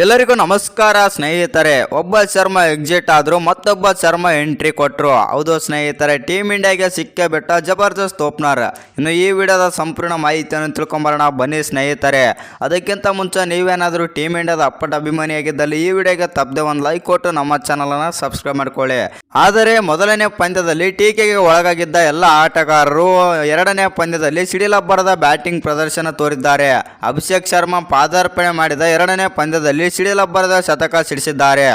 ಎಲ್ಲರಿಗೂ ನಮಸ್ಕಾರ ಸ್ನೇಹಿತರೆ. ಒಬ್ಬ ಶರ್ಮ ಎಕ್ಸಿಟ್ ಆದ್ರು ಮತ್ತೊಬ್ಬ ಶರ್ಮ ಎಂಟ್ರಿ ಕೊಟ್ಟರು ಹೌದು ಸ್ನೇಹಿತರೆ ಟೀಮ್ ಇಂಡಿಯಾಗೆ ಸಿಕ್ಕ ಬೆಟ್ಟ ಜಬರ್ದಸ್ತ್ ಓಪನರ್ ಇನ್ನು ಈ ವಿಡಿಯೋದ ಸಂಪೂರ್ಣ ಮಾಹಿತಿಯನ್ನು ತಿಳ್ಕೊಂಬರೋಣ. ಬನ್ನಿ ಸ್ನೇಹಿತರೆ. ಅದಕ್ಕಿಂತ ಮುಂಚೆ ನೀವೇನಾದರೂ ಟೀಮ್ ಇಂಡಿಯಾದ ಅಪ್ಪಟ ಅಭಿಮಾನಿಯಾಗಿದ್ದಲ್ಲಿ ಈ ವಿಡಿಯೋಗೆ ತಪ್ಪದೆ ಒಂದು ಲೈಕ್ ಕೊಟ್ಟು ನಮ್ಮ ಚಾನಲನ್ನು ಸಬ್ಸ್ಕ್ರೈಬ್ ಮಾಡ್ಕೊಳ್ಳಿ. ಆದರೆ ಮೊದಲನೇ ಪಂದ್ಯದಲ್ಲಿ ಟೀಕೆಗೆ ಒಳಗಾಗಿದ್ದ ಎಲ್ಲ ಆಟಗಾರರು ಎರಡನೇ ಪಂದ್ಯದಲ್ಲಿ ಸಿಡಿಲಬ್ಬರದ ಬ್ಯಾಟಿಂಗ್ ಪ್ರದರ್ಶನ ತೋರಿದ್ದಾರೆ. ಅಭಿಷೇಕ್ ಶರ್ಮಾ ಪಾದಾರ್ಪಣೆ ಮಾಡಿದ ಎರಡನೇ ಪಂದ್ಯದಲ್ಲಿ ಸಿಡಿಲಬ್ಬರದ ಶತಕ ಸಿಡಿಸಿದ್ದಾರೆ.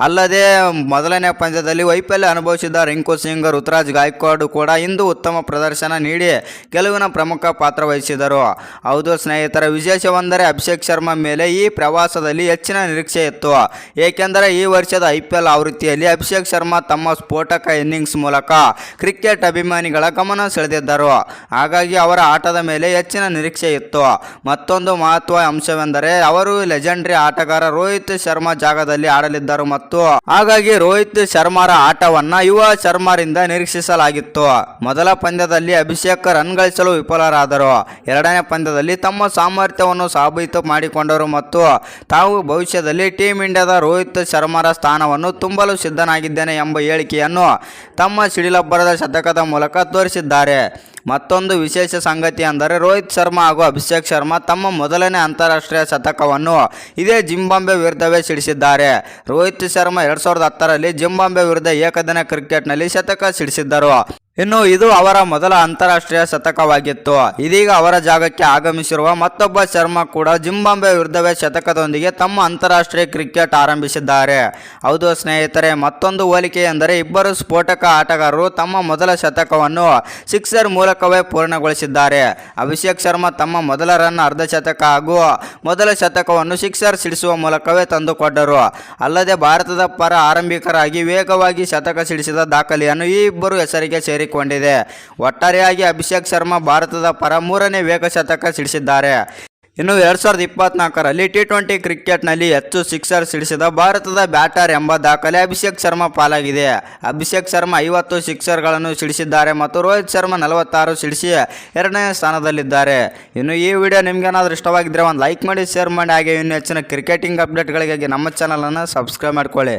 ಅಲ್ಲದೆ ಮೊದಲನೇ ಪಂದ್ಯದಲ್ಲಿ ವೈಫಲ್ಯ ಅನುಭವಿಸಿದ ರಿಂಕು ಸಿಂಗ್ ಋತುರಾಜ್ ಗಾಯಕ್ವಾಡ್ ಕೂಡ ಇಂದು ಉತ್ತಮ ಪ್ರದರ್ಶನ ನೀಡಿ ಗೆಲುವಿನ ಪ್ರಮುಖ ಪಾತ್ರ ವಹಿಸಿದರು. ಹೌದು ಸ್ನೇಹಿತರ, ವಿಶೇಷವೆಂದರೆ ಅಭಿಷೇಕ್ ಶರ್ಮಾ ಮೇಲೆ ಈ ಪ್ರವಾಸದಲ್ಲಿ ಹೆಚ್ಚಿನ ನಿರೀಕ್ಷೆ ಇತ್ತು. ಏಕೆಂದರೆ ಈ ವರ್ಷದ ಐ ಪಿ ಎಲ್ ಆವೃತ್ತಿಯಲ್ಲಿ ಅಭಿಷೇಕ್ ಶರ್ಮಾ ತಮ್ಮ ಸ್ಫೋಟಕ ಇನ್ನಿಂಗ್ಸ್ ಮೂಲಕ ಕ್ರಿಕೆಟ್ ಅಭಿಮಾನಿಗಳ ಗಮನ ಸೆಳೆದಿದ್ದರು. ಹಾಗಾಗಿ ಅವರ ಆಟದ ಮೇಲೆ ಹೆಚ್ಚಿನ ನಿರೀಕ್ಷೆ ಇತ್ತು. ಮತ್ತೊಂದು ಮಹತ್ವ ಅಂಶವೆಂದರೆ ಅವರು ಲೆಜೆಂಡರಿ ಆಟಗಾರ ರೋಹಿತ್ ಶರ್ಮಾ ಜಾಗದಲ್ಲಿ ಆಡಲಿದ್ದರು ಮತ್ತು ಹಾಗಾಗಿ ರೋಹಿತ್ ಶರ್ಮಾರ ಆಟವನ್ನ ಯುವ ಶರ್ಮಾರಿಂದ ನಿರೀಕ್ಷಿಸಲಾಗಿತ್ತು. ಮೊದಲ ಪಂದ್ಯದಲ್ಲಿ ಅಭಿಷೇಕ್ ರನ್ ಗಳಿಸಲು ವಿಫಲರಾದರು. ಎರಡನೇ ಪಂದ್ಯದಲ್ಲಿ ತಮ್ಮ ಸಾಮರ್ಥ್ಯವನ್ನು ಸಾಬೀತು ಮಾಡಿಕೊಂಡರು ಮತ್ತು ತಾವು ಭವಿಷ್ಯದಲ್ಲಿ ಟೀಮ್ ಇಂಡಿಯಾದ ರೋಹಿತ್ ಶರ್ಮಾರ ಸ್ಥಾನವನ್ನು ತುಂಬಲು ಸಿದ್ಧನಾಗಿದ್ದೇನೆ ಎಂಬ ಹೇಳಿಕೆಯನ್ನು ತಮ್ಮ ಸಿಡಿಲಬ್ಬರದ ಶತಕದ ಮೂಲಕ ತೋರಿಸಿದ್ದಾರೆ. ಮತ್ತೊಂದು ವಿಶೇಷ ಸಂಗತಿ ಅಂದರೆ ರೋಹಿತ್ ಶರ್ಮಾ ಹಾಗೂ ಅಭಿಷೇಕ್ ಶರ್ಮಾ ತಮ್ಮ ಮೊದಲನೇ ಅಂತಾರಾಷ್ಟ್ರೀಯ ಶತಕವನ್ನು ಇದೇ ಜಿಂಬಾಂಬೆ ವಿರುದ್ಧವೇ ಸಿಡಿಸಿದ್ದಾರೆ. ರೋಹಿತ್ ಶರ್ಮಾ ಎರಡು ಸಾವಿರದ ಹತ್ತರಲ್ಲಿ ಜಿಂಬಾಂಬೆ ವಿರುದ್ಧ ಏಕದಿನ ಕ್ರಿಕೆಟ್ನಲ್ಲಿ ಶತಕ ಸಿಡಿಸಿದ್ದರು. ಇನ್ನು ಇದು ಅವರ ಮೊದಲ ಅಂತಾರಾಷ್ಟ್ರೀಯ ಶತಕವಾಗಿತ್ತು. ಇದೀಗ ಅವರ ಜಾಗಕ್ಕೆ ಆಗಮಿಸಿರುವ ಮತ್ತೊಬ್ಬ ಶರ್ಮಾ ಕೂಡ ಜಿಂಬಾಂಬೆ ವಿರುದ್ಧವೇ ಶತಕದೊಂದಿಗೆ ತಮ್ಮ ಅಂತಾರಾಷ್ಟ್ರೀಯ ಕ್ರಿಕೆಟ್ ಆರಂಭಿಸಿದ್ದಾರೆ. ಹೌದು ಸ್ನೇಹಿತರೆ, ಮತ್ತೊಂದು ಹೋಲಿಕೆ ಎಂದರೆ ಇಬ್ಬರು ಸ್ಫೋಟಕ ಆಟಗಾರರು ತಮ್ಮ ಮೊದಲ ಶತಕವನ್ನು ಸಿಕ್ಸರ್ ಮೂಲಕವೇ ಪೂರ್ಣಗೊಳಿಸಿದ್ದಾರೆ. ಅಭಿಷೇಕ್ ಶರ್ಮಾ ತಮ್ಮ ಮೊದಲ ರನ್ ಅರ್ಧ ಶತಕ ಹಾಗೂ ಮೊದಲ ಶತಕವನ್ನು ಸಿಕ್ಸರ್ ಸಿಡಿಸುವ ಮೂಲಕವೇ ತಂದುಕೊಟ್ಟರು. ಅಲ್ಲದೆ ಭಾರತದ ಪರ ಆರಂಭಿಕರಾಗಿ ವೇಗವಾಗಿ ಶತಕ ಸಿಡಿಸಿದ ದಾಖಲೆಯನ್ನು ಈ ಇಬ್ಬರು ಹೆಸರಿಗೆ ಸೇರಿಕೊಂಡಿದೆ ಒಟ್ಟಾರೆಯಾಗಿ ಅಭಿಷೇಕ್ ಶರ್ಮಾ ಭಾರತದ ಪರ ಮೂರನೇ ವೇಗ ಶತಕ ಸಿಡಿಸಿದ್ದಾರೆ. ಇನ್ನು ಎರಡು ಸಾವಿರದ ಇಪ್ಪತ್ನಾಲ್ಕರಲ್ಲಿ ಟಿ ಟ್ವೆಂಟಿ ಕ್ರಿಕೆಟ್ನಲ್ಲಿ ಹೆಚ್ಚು ಸಿಕ್ಸರ್ ಸಿಡಿಸಿದ ಭಾರತದ ಬ್ಯಾಟರ್ ಎಂಬ ದಾಖಲೆ ಅಭಿಷೇಕ್ ಶರ್ಮಾ ಪಾಲಾಗಿದೆ. ಅಭಿಷೇಕ್ ಶರ್ಮಾ ಐವತ್ತು ಸಿಕ್ಸರ್ಗಳನ್ನು ಸಿಡಿಸಿದ್ದಾರೆ ಮತ್ತು ರೋಹಿತ್ ಶರ್ಮಾ ನಲವತ್ತಾರು ಸಿಡಿಸಿ ಎರಡನೇ ಸ್ಥಾನದಲ್ಲಿದ್ದಾರೆ. ಇನ್ನು ಈ ವಿಡಿಯೋ ನಿಮಗೇನಾದರೂ ಇಷ್ಟವಾಗಿದ್ದರೆ ಒಂದು ಲೈಕ್ ಮಾಡಿ, ಶೇರ್ ಮಾಡಿ, ಹಾಗೆ ಇನ್ನು ಹೆಚ್ಚಿನ ಕ್ರಿಕೆಟಿಂಗ್ ಅಪ್ಡೇಟ್ಗಳಿಗಾಗಿ ನಮ್ಮ ಚಾನಲನ್ನು ಸಬ್ಸ್ಕ್ರೈಬ್ ಮಾಡ್ಕೊಳ್ಳಿ.